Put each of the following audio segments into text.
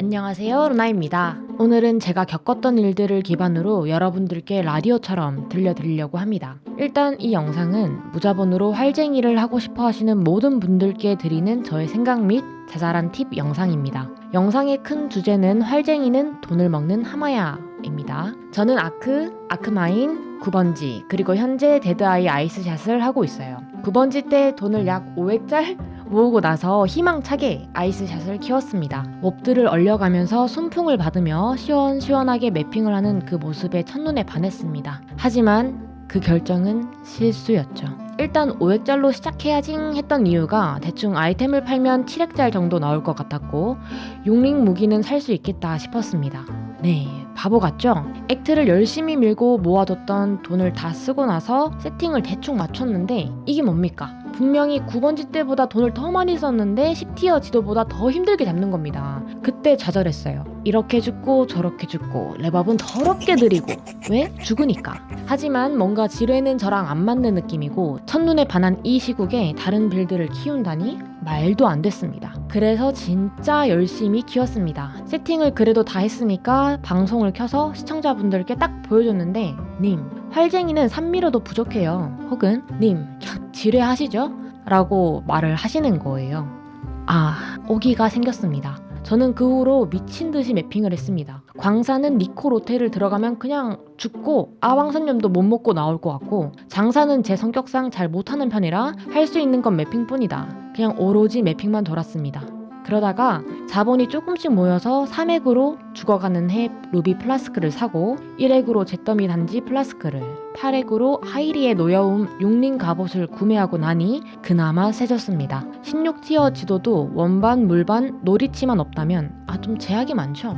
안녕하세요 루나입니다. 오늘은 제가 겪었던 일들을 기반으로 여러분들께 라디오처럼 들려드리려고 합니다. 일단 이 영상은 무자본으로 활쟁이를 하고 싶어 하시는 모든 분들께 드리는 저의 생각 및 자잘한 팁 영상입니다. 영상의 큰 주제는 활쟁이는 돈을 먹는 하마야입니다. 저는 아크, 아크마인, 9번지 그리고 현재 데드아이 아이스샷을 하고 있어요. 9번지 때 돈을 약 500짤 모으고 나서 희망차게 아이스샷을 키웠습니다. 몹들을 얼려가면서 순풍을 받으며 시원시원하게 매핑을 하는 그 모습에 첫눈에 반했습니다. 하지만 그 결정은 실수였죠. 일단 500짜리로 시작해야지 했던 이유가 대충 아이템을 팔면 700짤 정도 나올 것 같았고 용링 무기는 살 수 있겠다 싶었습니다. 네, 바보 같죠? 액트를 열심히 밀고 모아뒀던 돈을 다 쓰고 나서 세팅을 대충 맞췄는데 이게 뭡니까? 분명히 9번지 때보다 돈을 더 많이 썼는데 10티어 지도보다 더 힘들게 잡는 겁니다. 그때 좌절했어요. 이렇게 죽고 저렇게 죽고 랩업은 더럽게 느리고 왜? 죽으니까. 하지만 뭔가 지뢰는 저랑 안 맞는 느낌이고 첫눈에 반한 이 시국에 다른 빌드를 키운다니 말도 안 됐습니다. 그래서 진짜 열심히 키웠습니다. 세팅을 그래도 다 했으니까 방송을 켜서 시청자분들께 딱 보여줬는데 님 활쟁이는 3미러도 부족해요. 혹은 님 지뢰하시죠? 라고 말을 하시는 거예요. 아 오기가 생겼습니다. 저는 그 후로 미친 듯이 매핑을 했습니다. 광산은 니코 로테를 들어가면 그냥 죽고 아왕산염도 못 먹고 나올 것 같고 장사는 제 성격상 잘 못하는 편이라 할 수 있는 건 매핑뿐이다. 그냥 오로지 매핑만 돌았습니다. 그러다가 자본이 조금씩 모여서 3액으로 죽어가는 해 루비 플라스크를 사고 1액으로 잿더미 단지 플라스크를 8액으로 하이리의 노여움 육링 갑옷을 구매하고 나니 그나마 세졌습니다. 16티어 지도도 원반, 물반, 노리치만 없다면 아 좀 제약이 많죠.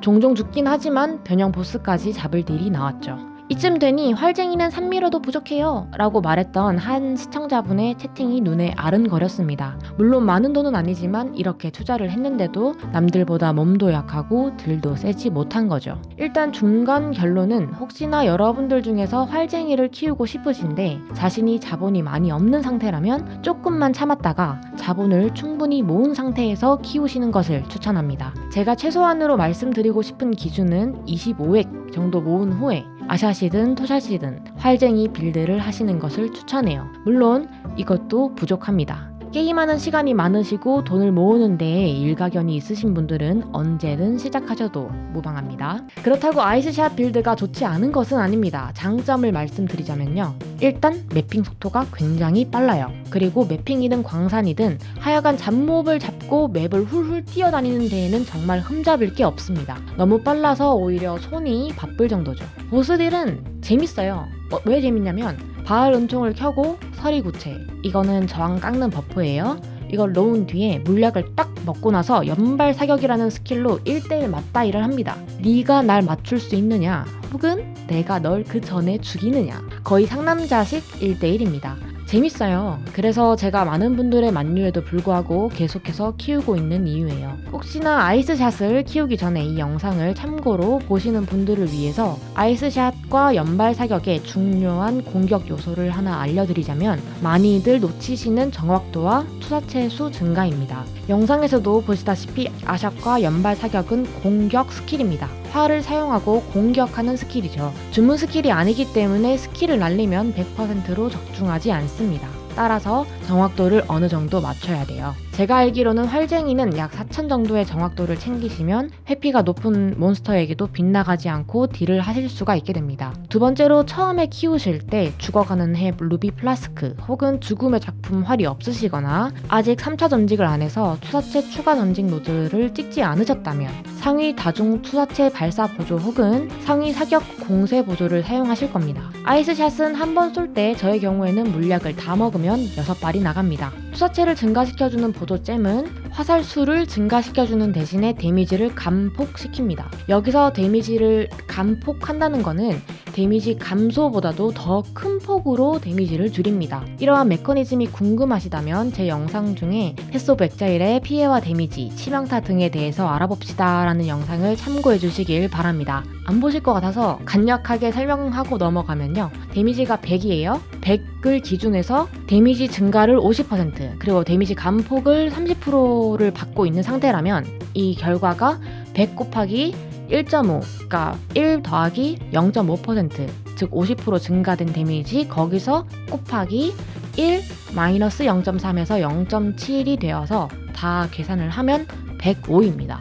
종종 죽긴 하지만 변형 보스까지 잡을 딜이 나왔죠. 이쯤 되니 활쟁이는 3미러도 부족해요 라고 말했던 한 시청자분의 채팅이 눈에 아른거렸습니다. 물론 많은 돈은 아니지만 이렇게 투자를 했는데도 남들보다 몸도 약하고 딜도 세지 못한 거죠. 일단 중간 결론은 혹시나 여러분들 중에서 활쟁이를 키우고 싶으신데 자신이 자본이 많이 없는 상태라면 조금만 참았다가 자본을 충분히 모은 상태에서 키우시는 것을 추천합니다. 제가 최소한으로 말씀드리고 싶은 기준은 25액 정도 모은 후에 아샷이든 토샷이든 활쟁이 빌드를 하시는 것을 추천해요. 물론 이것도 부족합니다. 게임하는 시간이 많으시고 돈을 모으는 데에 일가견이 있으신 분들은 언제든 시작하셔도 무방합니다. 그렇다고 아이스샷 빌드가 좋지 않은 것은 아닙니다. 장점을 말씀드리자면요. 일단 매핑 속도가 굉장히 빨라요. 그리고 매핑이든 광산이든 하여간 잡몹을 잡고 맵을 훌훌 뛰어다니는 데에는 정말 흠잡을 게 없습니다. 너무 빨라서 오히려 손이 바쁠 정도죠. 보스딜은 재밌어요. 어, 왜 재밌냐면 바알 은총을 켜고 서리구체 이거는 저항 깎는 버프예요. 이걸 놓은 뒤에 물약을 딱 먹고 나서 연발 사격이라는 스킬로 1대1 맞다이를 합니다. 네가 날 맞출 수 있느냐 혹은 내가 널 그 전에 죽이느냐 거의 상남자식 1대1입니다. 재밌어요. 그래서 제가 많은 분들의 만류에도 불구하고 계속해서 키우고 있는 이유예요. 혹시나 아이스샷을 키우기 전에 이 영상을 참고로 보시는 분들을 위해서 아이스샷 과 연발 사격의 중요한 공격 요소를 하나 알려드리자면 많이들 놓치시는 정확도와 투사체 수 증가입니다. 영상에서도 보시다시피 아샷과 연발 사격은 공격 스킬입니다. 활을 사용하고 공격하는 스킬이죠. 주문 스킬이 아니기 때문에 스킬을 날리면 100%로 적중하지 않습니다. 따라서 정확도를 어느 정도 맞춰야 돼요. 제가 알기로는 활쟁이는 약 4천 정도의 정확도를 챙기시면 회피가 높은 몬스터에게도 빗나가지 않고 딜을 하실 수가 있게 됩니다. 두 번째로 처음에 키우실 때 죽어가는 해 루비 플라스크 혹은 죽음의 작품 활이 없으시거나 아직 3차 전직을 안 해서 투사체 추가 전직 노드를 찍지 않으셨다면 상위 다중 투사체 발사 보조 혹은 상위 사격 공세 보조를 사용하실 겁니다. 아이스샷은 한 번 쏠 때 저의 경우에는 물약을 다 먹으면 6발이 나갑니다. 투사체를 증가시켜주는 보조잼은 화살 수를 증가시켜주는 대신에 데미지를 감폭시킵니다. 여기서 데미지를 감폭한다는 거는 데미지 감소보다도 더 큰 폭으로 데미지를 줄입니다. 이러한 메커니즘이 궁금하시다면 제 영상 중에 햇소 백자일의 피해와 데미지, 치명타 등에 대해서 알아봅시다 라는 영상을 참고해 주시길 바랍니다. 안 보실 것 같아서 간략하게 설명하고 넘어가면요. 데미지가 100이에요. 100을 기준해서 데미지 증가를 50%, 30% 그리고 데미지 감폭을 30%를 받고 있는 상태라면 이 결과가 100 곱하기 1.5 그러니까 1 더하기 0.5%즉 50% 증가된 데미지 거기서 곱하기 1 마이너스 0.3에서 0.7이 되어서 다 계산을 하면 105입니다.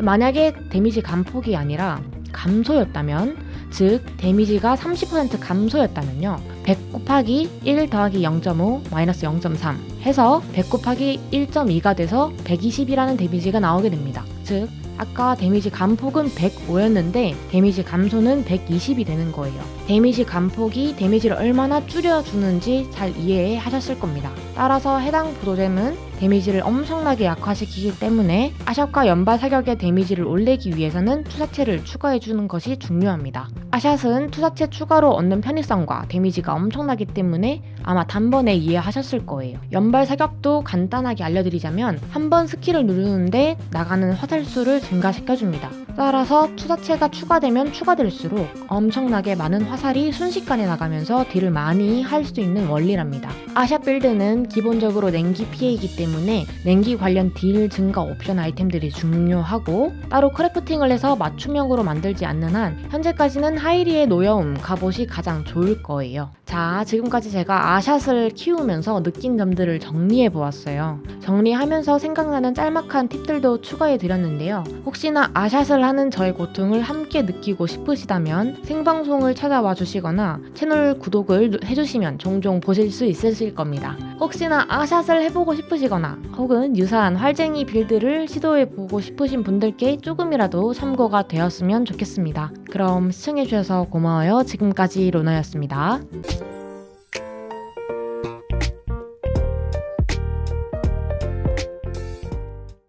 만약에 데미지 감폭이 아니라 감소였다면 즉 데미지가 30% 감소였다면요 100 곱하기 1 더하기 0.5 마이너스 0.3 해서 100 곱하기 1.2가 돼서 120이라는 데미지가 나오게 됩니다 즉 아까 데미지 감폭은 105였는데 데미지 감소는 120이 되는 거예요. 데미지 감폭이 데미지를 얼마나 줄여주는지 잘 이해하셨을 겁니다. 따라서 해당 보조잼은 데미지를 엄청나게 약화시키기 때문에 아샷과 연발 사격의 데미지를 올리기 위해서는 투사체를 추가해주는 것이 중요합니다. 아샷은 투사체 추가로 얻는 편의성과 데미지가 엄청나기 때문에 아마 단번에 이해하셨을 거예요. 연발 사격도 간단하게 알려드리자면 한 번 스킬을 누르는데 나가는 화살수를 증가시켜줍니다. 따라서 투사체가 추가되면 추가될수록 엄청나게 많은 화살이 순식간에 나가면서 딜을 많이 할 수 있는 원리랍니다. 아샷 빌드는 기본적으로 냉기 피해이기 때문에 냉기 관련 딜 증가 옵션 아이템들이 중요하고 따로 크래프팅을 해서 맞춤형으로 만들지 않는 한 현재까지는 하이리의 노여움 갑옷이 가장 좋을 거예요. 자, 지금까지 제가 아샷을 키우면서 느낀 점들을 정리해 보았어요. 정리하면서 생각나는 짤막한 팁들도 추가해 드렸는데요. 혹시나 아샷을 하는 저의 고통을 함께 느끼고 싶으시다면 생방송을 찾아와 주시거나 채널 구독을 해주시면 종종 보실 수 있으실 겁니다. 혹시나 아샷을 해보고 싶으시거나 혹은 유사한 활쟁이 빌드를 시도해 보고 싶으신 분들께 조금이라도 참고가 되었으면 좋겠습니다. 그럼 시청해주셔서 고마워요. 지금까지 로나였습니다.